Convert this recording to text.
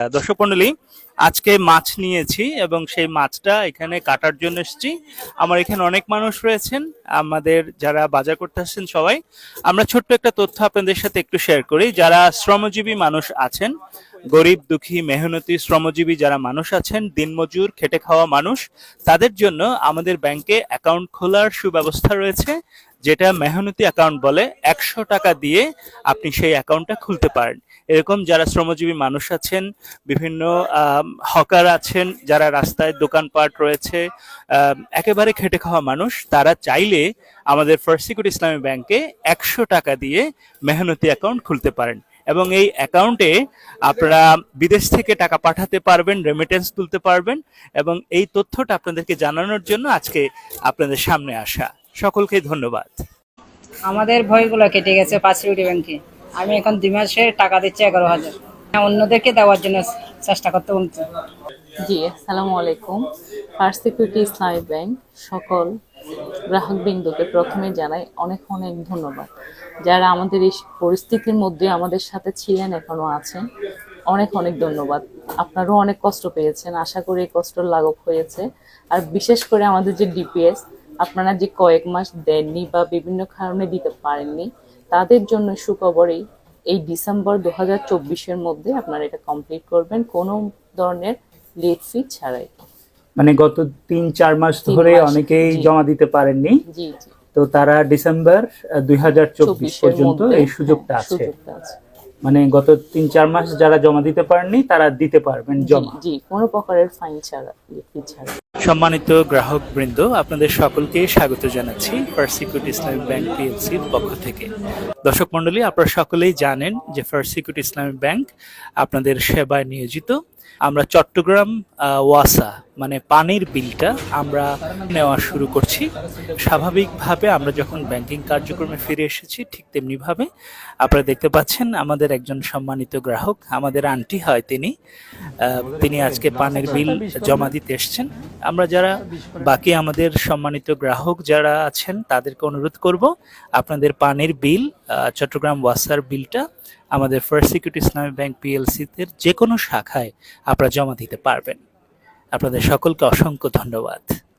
দর্শক মন্ডলী, আজকে মাছ নিয়েছি এবং সেই মাছটা এখানে কাটার জন্য এসেছি। আমার এখানে অনেক মানুষ রয়েছেন, আমাদের যারা বাজার করতে আসছেন সবাই। আমরা ছোট্ট একটা তথ্য আপনাদের সাথে একটু শেয়ার করি। যারা শ্রমজীবী মানুষ আছেন, গরিব, দুঃখী, মেহনতি, শ্রমজীবী যারা মানুষ আছেন, দিনমজুর, খেটে খাওয়া মানুষ, তাদের জন্য আমাদের ব্যাংকে অ্যাকাউন্ট খোলার সুব্যবস্থা রয়েছে। যেটা মেহনতি অ্যাকাউন্ট বলে, একশো টাকা দিয়ে আপনি সেই অ্যাকাউন্টটা খুলতে পারেন। এরকম যারা শ্রমজীবী মানুষ আছেন, বিভিন্ন হকার আছেন, যারা রাস্তায় দোকানপাট রয়েছে একেবারে খেটে খাওয়া মানুষ, তারা চাইলে আমাদের ফার্স্ট ইসলামী ব্যাংকে একশো টাকা দিয়ে মেহনতি অ্যাকাউন্ট খুলতে পারেন। এবং এই অ্যাকাউন্টে আপনারা বিদেশ থেকে টাকা পাঠাতে পারবেন রেমিটেন্স তুলতে পারবেন, এবং এই তথ্যটা আপনাদেরকে জানানোর জন্য আজকে আপনাদের সামনে আসা। সকলকে ধন্যবাদ। আমাদের ভয়গুলো কেটে গেছে পাঁচ সিকিউরিটি ব্যাংকে। আমি এখন দুই মাসে টাকা দিচ্ছি এগারো হাজার। হ্যাঁ, অন্যদেরকে দেওয়ার জন্য চেষ্টা করতে বলছি। জি আসসালামু আলাইকুম। ফার্স্ট সিকিউরিটি ইসলামিক ব্যাংক সকল গ্রাহকবৃন্দকে প্রথমে জানাই অনেক অনেক ধন্যবাদ। যারা আমাদের এই পরিস্থিতির মধ্যে আমাদের সাথে ছিলেন এখনও আছেন অনেক অনেক ধন্যবাদ। আপনারাও অনেক কষ্ট পেয়েছেন। আশা করি এই কষ্ট লাঘব হয়েছে। আর বিশেষ করে আমাদের যে ডিপিএস আপনারা যে কয়েক মাস দেননি বা বিভিন্ন কারণে দিতে পারেননি তাদের জন্য সুখবরই এই ডিসেম্বর দু হাজার চব্বিশের মধ্যে আপনারা এটা কমপ্লিট করবেন কোনো ধরনের লেট ফি ছাড়াই। মানে গত তিন চার মাস ধরে অনেকেই জমা দিতে পারেননি। জি জি। তো তারা ডিসেম্বর দুই হাজার চব্বিশ পর্যন্ত এই সুযোগটা হ্যাঁ, আছে। সুযোগটা আছে। মানে গত তিন চার মাস যারা জমা দিতে পারেননি তারা দিতে পারবেন জমা। জি, কোনো প্রকারের ফাইন ছাড়া ছাড়া। সম্মানিত গ্রাহক বৃন্দ আপনাদের সকলকে স্বাগত জানাচ্ছি ফার্স্ট সিকিউরিটি ইসলামিক ব্যাংক পিএলসির পক্ষ থেকে। দর্শক মণ্ডলী আপনারা সকলেই জানেন যে ফার্স্ট সিকিউরিটি ইসলামিক ব্যাংক আপনাদের সেবায় নিয়োজিত। আমরা চট্টগ্রাম ওয়াসা মানে পানির বিলটা আমরা নেওয়া শুরু করছি। স্বাভাবিকভাবে আমরা যখন ব্যাংকিং কার্যক্রমে ফিরে এসেছি, ঠিক তেমনিভাবে আপনারা দেখতে পাচ্ছেন আমাদের একজন সম্মানিত গ্রাহক, আমাদের আন্টি হয় তিনি। তিনি আজকে পানির বিল জমা দিতে এসেছেন। আমরা যারা বাকি আমাদের সম্মানিত গ্রাহক যারা আছেন, তাদেরকে অনুরোধ করব, আপনাদের পানির বিল চট্টগ্রাম ওয়াসার বিলটা আমাদের ফার্স্ট সিকিউরিটি ইসলামী ব্যাংক পিএলসিতে যে কোনো শাখায় আপনারা জমা দিতে পারবেন। আপনাদের সকলকে অসংখ্য ধন্যবাদ।